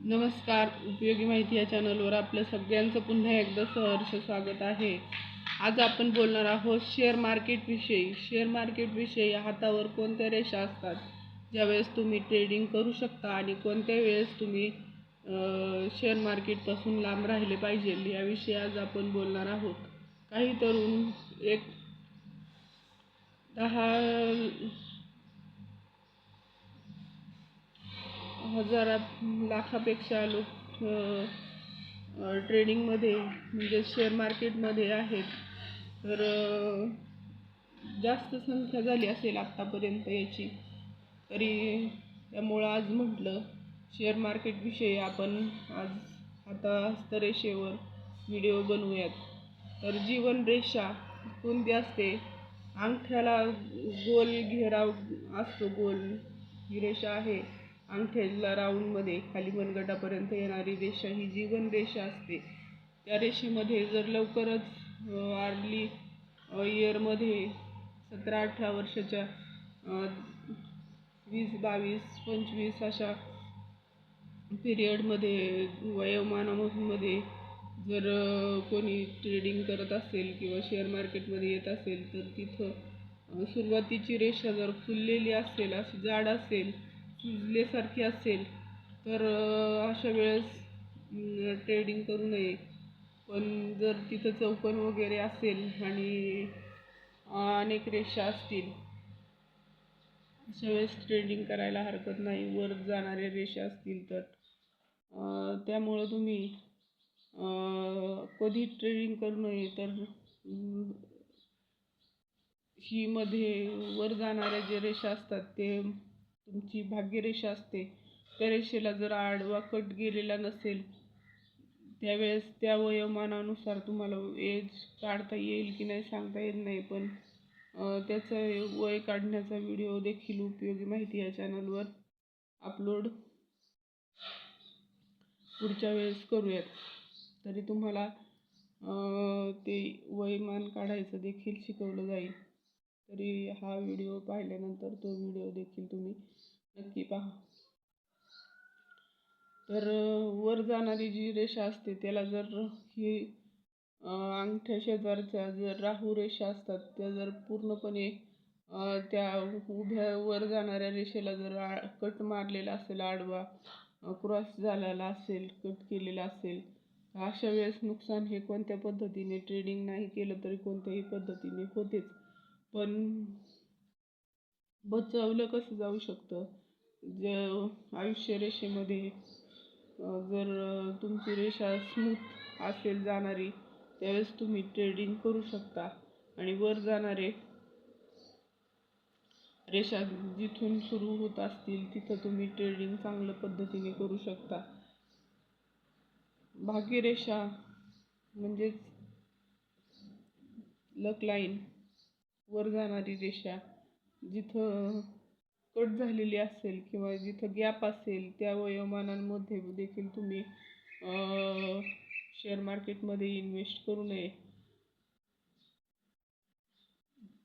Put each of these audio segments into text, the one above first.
नमस्कार उपयोगी माहिती या चॅनलवर आपलं सगळ्यांचं पुन्हा एकदा सहर्ष स्वागत आहे. आज आपण बोलणार आहोत शेअर मार्केटविषयी शेअर मार्केटविषयी हातावर कोणत्या रेषा असतात? ज्यावेळेस तुम्ही ट्रेडिंग करू शकता आणि कोणत्या वेळेस तुम्ही शेअर मार्केटपासून लांब राहिले पाहिजे याविषयी आज आपण बोलणार आहोत. काही तरुण एक दहा हजारात लाखापेक्षा लोक ट्रेडिंगमध्ये म्हणजे शेअर मार्केटमध्ये आहेत. तर जास्त संख्या झाली असेल आत्तापर्यंत याची. तरी त्यामुळं आज म्हटलं शेअर मार्केटविषयी आपण आज आता हस्तरेषेवर व्हिडिओ बनवूयात. तर जीवन रेषा कोणती असते? अंगठ्याला गोल घेराव असतो गोल ही रेषा आहे. अंगठ्याला राऊंडमध्ये खाली मनगटापर्यंत येणारी रेषा ही जीवन रेषा असते. त्या रेषेमध्ये जर लवकरच आर्ली इयरमध्ये सतरा अठरा वर्षाच्या वीस बावीस पंचवीस अशा पिरियडमध्ये वयोमानामध्ये जर कोणी ट्रेडिंग करत असेल किंवा शेअर मार्केटमध्ये येत असेल तर तिथं सुरुवातीची रेषा जर फुललेली असेल अशी जाड असेल सुजल्यासारखी असेल तर अशा वेळेस ट्रेडिंग करू नये. पण जर तिथं चौकन वगैरे असेल आणि अनेक रेषा असतील अशा वेळेस ट्रेडिंग करायला हरकत नाही. वर जाणाऱ्या रेषा असतील तर. त्यामुळं तुम्ही कधी ट्रेडिंग करू नये तर हीमध्ये ही मध्ये वर जाणाऱ्या जे रेषा असतात ते तुमची भाग्यरेषा असते. त्या रेषेला जर आडवा कट गेलेला नसेल त्यावेळेस त्या वयोमानानुसार तुम्हाला एज काढता येईल की नाही सांगता येत नाही. पण त्याचं वय काढण्याचा व्हिडिओ देखील उपयोगी माहिती या चॅनलवर अपलोड पुढच्या वेळेस करूयात. तरी तुम्हाला ते वयमान काढायचं देखील शिकवलं जाईल. तरी हा व्हिडिओ पाहिल्यानंतर तो व्हिडिओ देखील तुम्ही नक्की पहा. तर वर जाणारी जी रेषा असते त्याला जर ही अंगठ्या शेजारच्या जर राहू रेषा असतात त्या जर पूर्णपणे त्या उभ्या वर जाणाऱ्या रेषेला जर आ कट मारलेला असेल आडवा क्रॉस झालेला असेल कट केलेला असेल अशा वेळेस नुकसान हे कोणत्या पद्धतीने ट्रेडिंग नाही केलं तरी कोणत्याही पद्धतीने होतेच. पण बचावलं कसं जाऊ शकतं? जे आयुष्य रेषेमध्ये जर तुमची रेषा स्मूथ असेल जाणारी त्यावेळेस तुम्ही ट्रेडिंग करू शकता. आणि वर जाणारे रेषा जिथून सुरू होत असतील तिथं तुम्ही ट्रेडिंग चांगल्या पद्धतीने करू शकता. भाग्यरेषा म्हणजेच लक लाईन वर जाणारी रेषा. जिथं कट झालेली असेल किंवा जिथं गॅप असेल त्या वयोमानांमध्ये देखील तुम्ही शेअर मार्केटमध्ये इन्व्हेस्ट करू नये.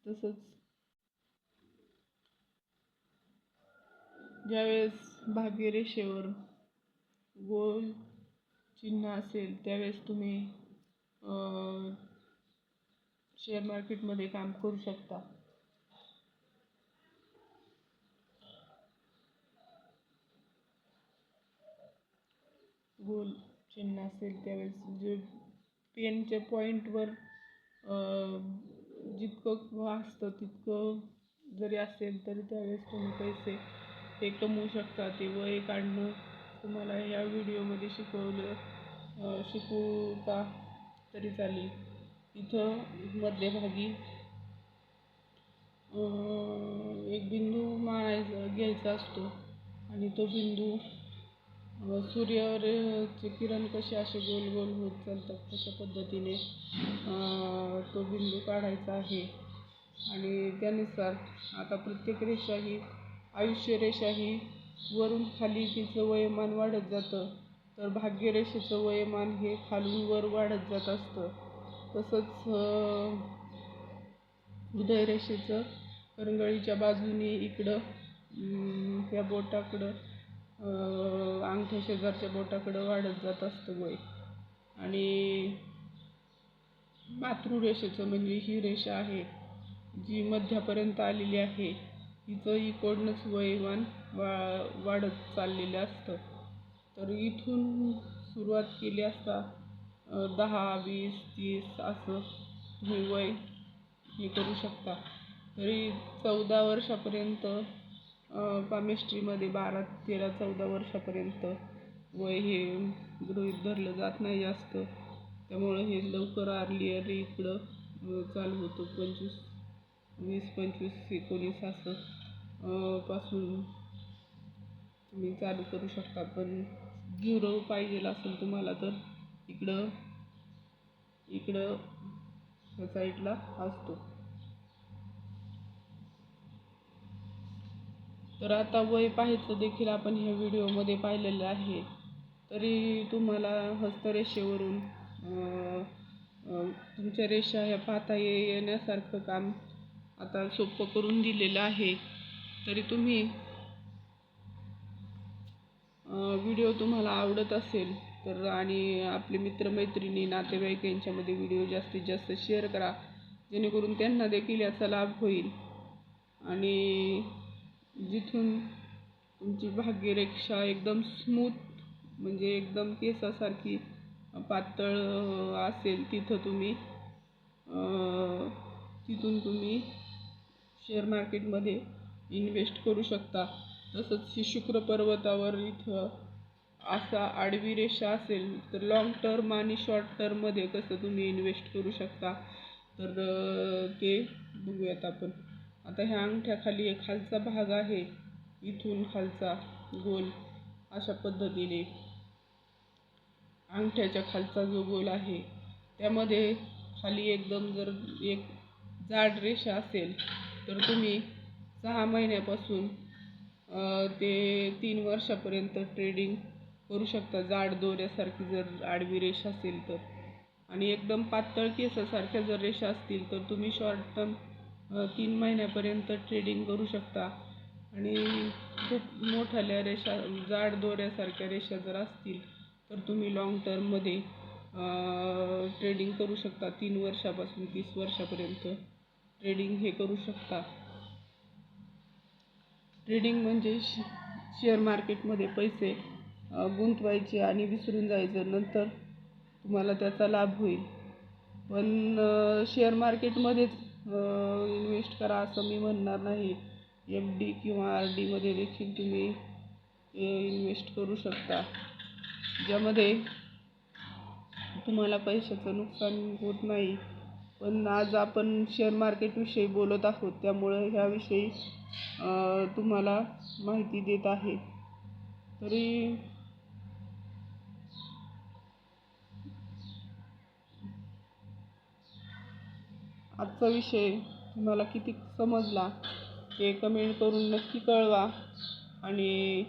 तसंच ज्यावेळेस भाग्यरेषेवर गोल चिन्ह असेल त्यावेळेस तुम्ही शेअर मार्केटमध्ये काम करू शकता. गोल चिन्ह असेल त्यावेळेस जे पेनच्या पॉईंटवर जितकं असतं तितकं जरी असेल तरी त्यावेळेस तुम्ही पैसे हे कमवू शकता. ते वय काढणं तुम्हाला या व्हिडिओमध्ये शिकवलं अ, शिकवता तरी चालेल. इथं मध्यभागी एक बिंदू मानायचा घ्यायचा असतो. आणि तो बिंदू अ, सूर्याचे किरण कसे असे गोल गोल होत चालतात तशा पद्धतीने तो बिंदू काढायचा आहे. आणि त्यानुसार आता प्रत्येक रेषा ही आयुष्य रेषा ही वरून खाली तिचं वयोमान वाढत जातं. तर भाग्यरेषेचं वयोमान हे खालून वर वाढत जात असतं. तसंच हृदयरेषेचं उदयरेषेचं करंगळीच्या बाजूने इकडं ह्या त्या बोटाकडं अंगठ्या शेजारच्या बोटाकडं वाढत जात असतं वय. आणि मातृरेषेचं म्हणजे ही रेषा आहे जी मध्यापर्यंत आलेली आहे हिचं इकडनंच वयमान वा वाढत चाललेलं असतं. तर इथून सुरुवात केली असता दहा वीस तीस असं तुम्ही वय हे करू शकता. तरी चौदा वर्षापर्यंत केमिस्ट्रीमध्ये बारा तेरा चौदा वर्षापर्यंत वय हे गृहीत धरलं जात नाही जास्त. त्यामुळं हे लवकर अर्लियर इकडं चालू होतो. पंचवीस वीस पंचवीस एकोणीस असं पासून तुम्ही चालू करू शकता. पण झिरो पाहिजे असेल तुम्हाला तर इकडं इकडं ह्या साईडला असतो. तर आता वय पाहायचं देखील आपण ह्या व्हिडिओमध्ये पाहिलेलं आहे. तरी तुम्हाला हस्तरेषेवरून तुमच्या रेषा ह्या पाहता ये येण्यासारखं काम आता सोपं करून दिलेलं आहे. तरी तुम्ही व्हिडिओ तुम्हाला आवडत असेल तर आणि आपले मित्रमैत्रिणी नातेवाईक यांच्यामध्ये व्हिडिओ जास्तीत जास्त शेअर करा. जेणेकरून त्यांना देखील याचा लाभ होईल. आणि जिथून तुमची भाग्यरेखा एकदम स्मूथ म्हणजे एकदम केसासारखी पातळ असेल तिथं तुम्ही. तिथून तुम्ही शेअर मार्केटमध्ये इन्व्हेस्ट करू शकता. तसंच ही शुक्र पर्वतावर इथं असा आडवी रेषा असेल तर लॉंग टर्म आणि शॉर्ट टर्ममध्ये कसं तुम्ही इन्व्हेस्ट करू शकता? तर ते बघूयात आपण. आता ह्या अंगठ्याखाली एक खालचा भाग आहे. इथून खालचा गोल अशा पद्धतीने. अंगठ्याच्या खालचा जो गोल आहे त्यामध्ये खाली एकदम जर एक जाड रेषा असेल तर तुम्ही सहा महिन्यापासून ते तीन वर्षापर्यंत ट्रेडिंग करू शकता. जाड दोऱ्यासारखी जर आडवी रेषा असेल तर. आणि एकदम पातळ केसासारख्या जर रेषा असतील तर तुम्ही शॉर्ट टर्म तीन महिन्यापर्यंत ट्रेडिंग करू शकता. आणि खूप मोठाल्या रेषा जाड दोऱ्यासारख्या रेषा जर असतील तर तुम्ही लाँग टर्ममध्ये ट्रेडिंग करू शकता. तीन वर्षापासून तीस वर्षापर्यंत ट्रेडिंग हे करू शकता. ट्रेडिंग म्हणजे श शेअर मार्केटमध्ये पैसे गुंतवायचे आणि विसरून जायचं. नंतर तुम्हाला त्याचा लाभ होईल. पण शेअर मार्केटमध्येच इन्व्हेस्ट करा असं मी म्हणणार नाही. एफ डी किंवा आर डीमध्ये देखील तुम्ही इन्व्हेस्ट करू शकता. ज्यामध्ये तुम्हाला पैशाचं नुकसान होत नाही. पण आज आपण शेअर मार्केटविषयी बोलत आहोत. त्यामुळं ह्याविषयी तुम्हाला माहिती देत आहे. तरी आजचा विषय तुम्हाला किती समजला ते कमेंट करून नक्की कळवा. आणि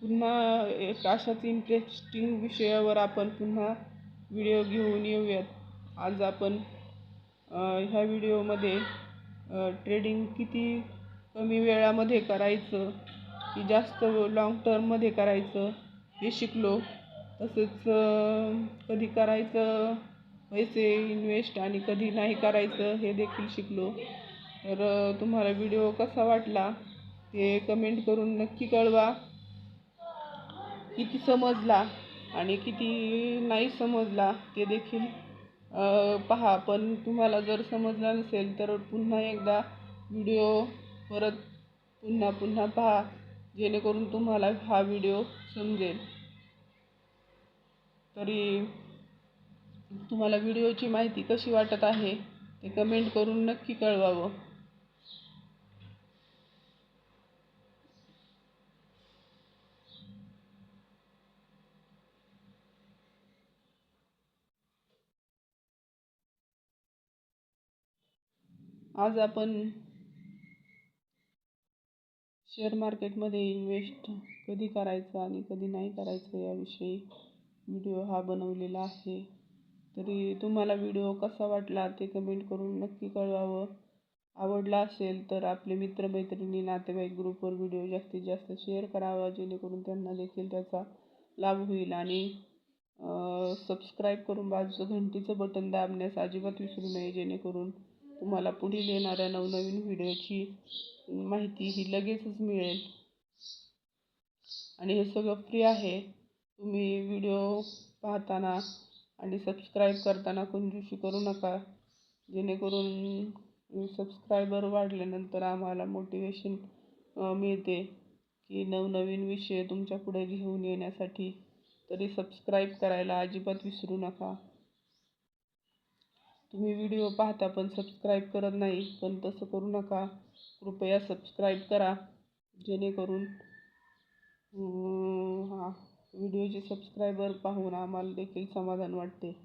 पुन्हा एक अशाच इंटरेस्टिंग विषयावर आपण पुन्हा व्हिडिओ घेऊन येऊयात. आज आपण ह्या व्हिडिओमध्ये ट्रेडिंग किती कमी वेळामध्ये करायचं की जास्त लाँग टर्ममध्ये करायचं हे शिकलो. तसेच कधी करायचं पैसे इन्व्हेस्ट आणि कधी नाही करायचं हे देखील शिकलो. तर तुम्हाला व्हिडिओ कसा वाटला ते कमेंट करून नक्की कळवा. किती समजला आणि किती नाही समजला ते देखील पहा. पण तुम्हाला जर समजला नसेल तर पुन्हा एकदा व्हिडिओ परत पुन्हा पुन्हा पहा जेणेकरून तुम्हाला हा व्हिडिओ समजेल. तरी तुम्हाला व्हिडिओची माहिती कशी वाटत आहे ते कमेंट करून नक्की कळवावं. आज आपण शेअर मार्केटमध्ये इन्व्हेस्ट कधी करायचं आणि कधी नाही करायचं याविषयी व्हिडिओ हा बनवलेला आहे. तरी तुम्हाला व्हिडिओ कसा वाटला ते कमेंट करून नक्की कळवावं. आवडला असेल तर आपले मित्रमैत्रिणी नातेवाईक ग्रुपवर व्हिडिओ जास्तीत जास्त शेअर करावा जेणेकरून त्यांना देखील त्याचा लाभ होईल. आणि सबस्क्राईब करून बाजूचं घंटीचं बटन दाबण्यास अजिबात विसरू नये जेणेकरून तुम्हाला पुढील येणाऱ्या नवनवीन व्हिडिओची माहिती ही लगेचच मिळेल. आणि हे सगळं फ्री आहे. तुम्ही व्हिडिओ पाहताना आणि सबस्क्राईब करताना कंजूशी करू नका. जेणेकरून सबस्क्रायबर वाढल्यानंतर आम्हाला मोटिवेशन मिळते. की नवनवीन विषय तुमच्यापुढे घेऊन येण्यासाठी. तरी सबस्क्राईब करायला अजिबात विसरू नका. तुम्ही व्हिडिओ पाहता पण सबस्क्राईब करत नाही पण तसं करू नका. कृपया सबस्क्राईब करा. जेणेकरून हां. व्हिडिओचे सबस्क्रायबर पाहून आम्हाला देखील समाधान वाटते.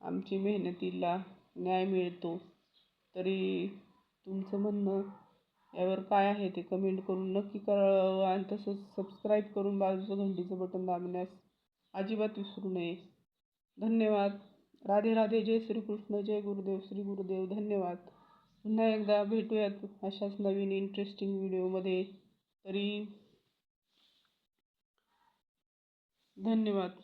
आमची मेहनतीला न्याय मिळतो. तरी तुमचं म्हणणं यावर काय आहे ते कमेंट करून नक्की कळवा आणि तसंच सबस्क्राईब करून बाजूचं घंटीचं बटन दाबण्यास अजिबात विसरू नये. धन्यवाद. राधे राधे. जय श्रीकृष्ण. जय गुरुदेव. श्री गुरुदेव. धन्यवाद. पुन्हा एकदा भेटूयात अशाच नवीन इंटरेस्टिंग व्हिडिओमध्ये तरी धन्यवाद.